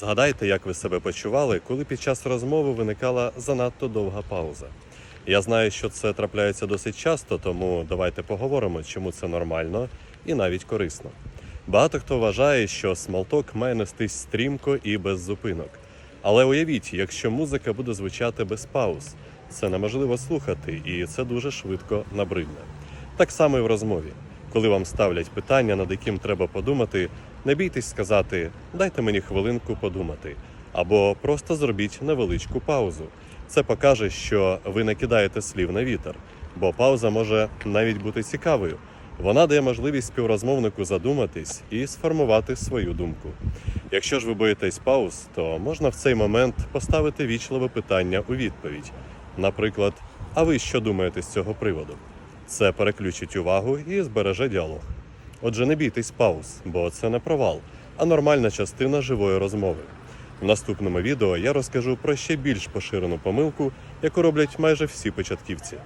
Згадайте, як ви себе почували, коли під час розмови виникала занадто довга пауза. Я знаю, що це трапляється досить часто, тому давайте поговоримо, чому це нормально і навіть корисно. Багато хто вважає, що смолток має нестись стрімко і без зупинок. Але уявіть, якщо музика буде звучати без пауз, це неможливо слухати, і це дуже швидко набридне. Так само і в розмові. Коли вам ставлять питання, над яким треба подумати, не бійтесь сказати дайте мені хвилинку подумати, або просто зробіть невеличку паузу. Це покаже, що ви не кидаєте слів на вітер, бо пауза може навіть бути цікавою. Вона дає можливість співрозмовнику задуматись і сформувати свою думку. Якщо ж ви боїтесь пауз, то можна в цей момент поставити вічливе питання у відповідь. Наприклад, а ви що думаєте з цього приводу? Це переключить увагу і збереже діалог. Отже, не бійтесь пауз, бо це не провал, а нормальна частина живої розмови. В наступному відео я розкажу про ще більш поширену помилку, яку роблять майже всі початківці.